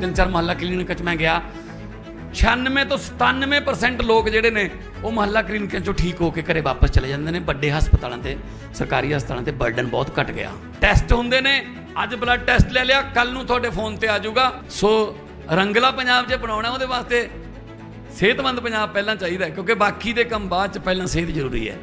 ਤਿੰਨ ਚਾਰ ਮਹੱਲਾ ਕਲੀਨਿਕ 'ਚ ਮੈਂ ਗਿਆ। 96 ਤੋਂ 97% ਲੋਕ ਜਿਹੜੇ ਨੇ, ਉਹ ਮਹੱਲਾ ਕਲੀਨਿਕਾਂ ਚੋਂ ਠੀਕ ਹੋ ਕੇ ਘਰੇ ਵਾਪਸ ਚਲੇ ਜਾਂਦੇ ਨੇ। ਵੱਡੇ ਹਸਪਤਾਲਾਂ ਤੇ, ਸਰਕਾਰੀ ਹਸਪਤਾਲਾਂ ਤੇ ਬਰਡਨ ਬਹੁਤ ਘਟ ਗਿਆ। ਟੈਸਟ ਹੁੰਦੇ ਨੇ। ਅੱਜ ਬਲੱਡ ਟੈਸਟ ਲੈ ਲਿਆ। ਕੱਲ ਨੂੰ ਤੁਹਾਡੇ ਫੋਨ ਤੇ ਆ ਜਾਊਗਾ। ਸੋ ਰੰਗਲਾ ਪੰਜਾਬ ਜੇ ਬਣਾਉਣਾ ਉਹਦੇ ਵਾਸਤੇ, ਸਿਹਤਮੰਦ ਪੰਜਾਬ ਪਹਿਲਾਂ ਚਾਹੀਦਾ ਕਿਉਂਕਿ ਬਾਕੀ ਦੇ ਕੰਮ ਬਾਅਦ ਚ ਪਹਿਲਾਂ ਸਿਹਤ ਜ਼ਰੂਰੀ ਹੈ।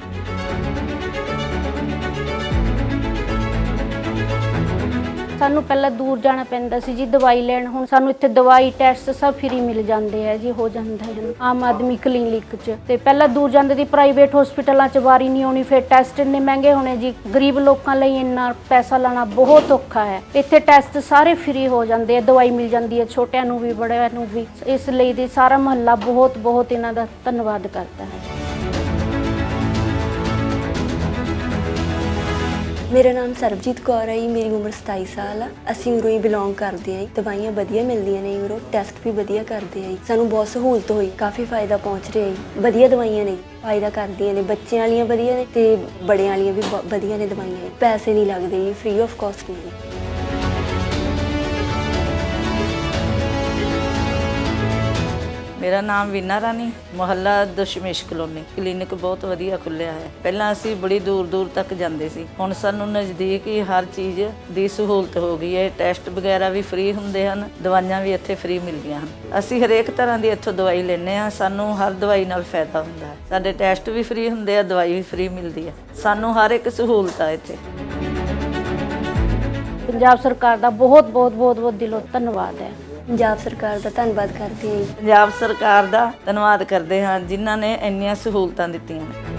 ਸਾਨੂੰ ਪਹਿਲਾਂ ਦੂਰ ਜਾਣਾ ਪੈਂਦਾ ਸੀ ਜੀ, ਦਵਾਈ ਲੈਣ। ਹੁਣ ਸਾਨੂੰ ਇੱਥੇ ਦਵਾਈ, ਟੈਸਟ ਸਭ ਫ੍ਰੀ ਮਿਲ ਜਾਂਦੇ ਆ ਜੀ, ਹੋ ਜਾਂਦਾ ਹੈ। ਆਮ ਆਦਮੀ ਕਲੀਨਿਕ 'ਚ। ਤੇ ਪਹਿਲਾਂ ਦੂਰ ਜਾਂਦੇ ਦੀ ਪ੍ਰਾਈਵੇਟ ਹਸਪੀਟਲਾਂ 'ਚ ਵਾਰੀ ਨਹੀਂ ਆਉਣੀ, ਫਿਰ ਟੈਸਟ ਇੰਨੇ ਮਹਿੰਗੇ ਹੋਣੇ ਜੀ। ਗਰੀਬ ਲੋਕਾਂ ਲਈ ਇੰਨਾ ਪੈਸਾ ਲਾਣਾ ਬਹੁਤ ਔਖਾ ਹੈ। ਇੱਥੇ ਟੈਸਟ ਸਾਰੇ ਫ੍ਰੀ ਹੋ ਜਾਂਦੇ ਆ, ਦਵਾਈ ਮਿਲ ਜਾਂਦੀ ਹੈ, ਛੋਟਿਆਂ ਨੂੰ ਵੀ, ਬੜਿਆਂ ਨੂੰ ਵੀ। ਇਸ ਲਈ ਦੀ ਸਾਰਾ ਮਹੱਲਾ ਬਹੁਤ ਬਹੁਤ ਇਹਨਾਂ ਦਾ ਧੰਨਵਾਦ ਕਰਦਾ ਹੈ। ਮੇਰਾ ਨਾਮ ਸਰਬਜੀਤ ਕੌਰ ਹੈ ਜੀ, ਮੇਰੀ ਉਮਰ 27 ਸਾਲ ਆ ਅਸੀਂ ਉਰੋਂ ਹੀ ਬਿਲੋਂਗ ਕਰਦੇ ਹਾਂ ਜੀ। ਦਵਾਈਆਂ ਵਧੀਆ ਮਿਲਦੀਆਂ ਨੇ ਉਰੋਂ ਟੈਸਟ ਵੀ ਵਧੀਆ ਕਰਦੇ ਆ ਜੀ। ਸਾਨੂੰ ਬਹੁਤ ਸਹੂਲਤ ਹੋਈ, ਕਾਫੀ ਫਾਇਦਾ ਪਹੁੰਚ ਰਿਹਾ ਜੀ ਵਧੀਆ ਦਵਾਈਆਂ ਨੇ, ਫਾਇਦਾ ਕਰਦੀਆਂ ਨੇ, ਬੱਚਿਆਂ ਵਾਲੀਆਂ ਵਧੀਆ ਨੇ ਤੇ ਬੜਿਆਂ ਵਾਲੀਆਂ ਵੀ ਬ- ਵਧੀਆ ਨੇ ਦਵਾਈਆਂ ਜੀ। ਪੈਸੇ ਨਹੀਂ ਲੱਗਦੇ ਜੀ ਫ੍ਰੀ ਆਫ ਕਾਸਟ ਨੇ ਜੀ। ਮੇਰਾ ਨਾਮ ਵੀਨਾ ਰਾਣੀ, ਮੁਹੱਲਾ ਦਸ਼ਮੇਸ਼ ਕਲੋਨੀ, ਕਲੀਨਿਕ ਬਹੁਤ ਵਧੀਆ ਖੁੱਲਿਆ ਹੈ। ਪਹਿਲਾਂ ਅਸੀਂ ਬੜੀ ਦੂਰ ਦੂਰ ਤੱਕ ਜਾਂਦੇ ਸੀ। ਹੁਣ ਸਾਨੂੰ ਨਜ਼ਦੀਕ ਹੀ ਹਰ ਚੀਜ਼ ਦੀ ਸਹੂਲਤ ਹੋ ਗਈ ਹੈ। ਟੈਸਟ ਵਗੈਰਾ ਵੀ ਫ੍ਰੀ ਹੁੰਦੇ ਹਨ, ਦਵਾਈਆਂ ਵੀ ਇੱਥੇ ਫ੍ਰੀ ਮਿਲਦੀਆਂ ਹਨ। ਅਸੀਂ ਹਰੇਕ ਤਰ੍ਹਾਂ ਦੀ ਇੱਥੋਂ ਦਵਾਈ ਲੈਂਦੇ ਹਾਂ। ਸਾਨੂੰ ਹਰ ਦਵਾਈ ਨਾਲ ਫਾਇਦਾ ਹੁੰਦਾ ਹੈ। ਸਾਡੇ ਟੈਸਟ ਵੀ ਫ੍ਰੀ ਹੁੰਦੇ ਆ, ਦਵਾਈ ਵੀ ਫ੍ਰੀ ਮਿਲਦੀ ਹੈ। ਸਾਨੂੰ ਹਰ ਇੱਕ ਸਹੂਲਤ ਆ ਇੱਥੇ। ਪੰਜਾਬ ਸਰਕਾਰ ਦਾ ਬਹੁਤ ਬਹੁਤ ਬਹੁਤ ਬਹੁਤ ਦਿਲੋਂ ਧੰਨਵਾਦ ਹੈ। ਪੰਜਾਬ ਸਰਕਾਰ ਦਾ ਧੰਨਵਾਦ ਕਰਦੇ ਹਾਂ ਪੰਜਾਬ ਸਰਕਾਰ ਦਾ ਧੰਨਵਾਦ ਕਰਦੇ ਹਾਂ ਜਿਨ੍ਹਾਂ ਨੇ ਇੰਨੀਆਂ ਸਹੂਲਤਾਂ ਦਿੱਤੀਆਂ ਨੇ।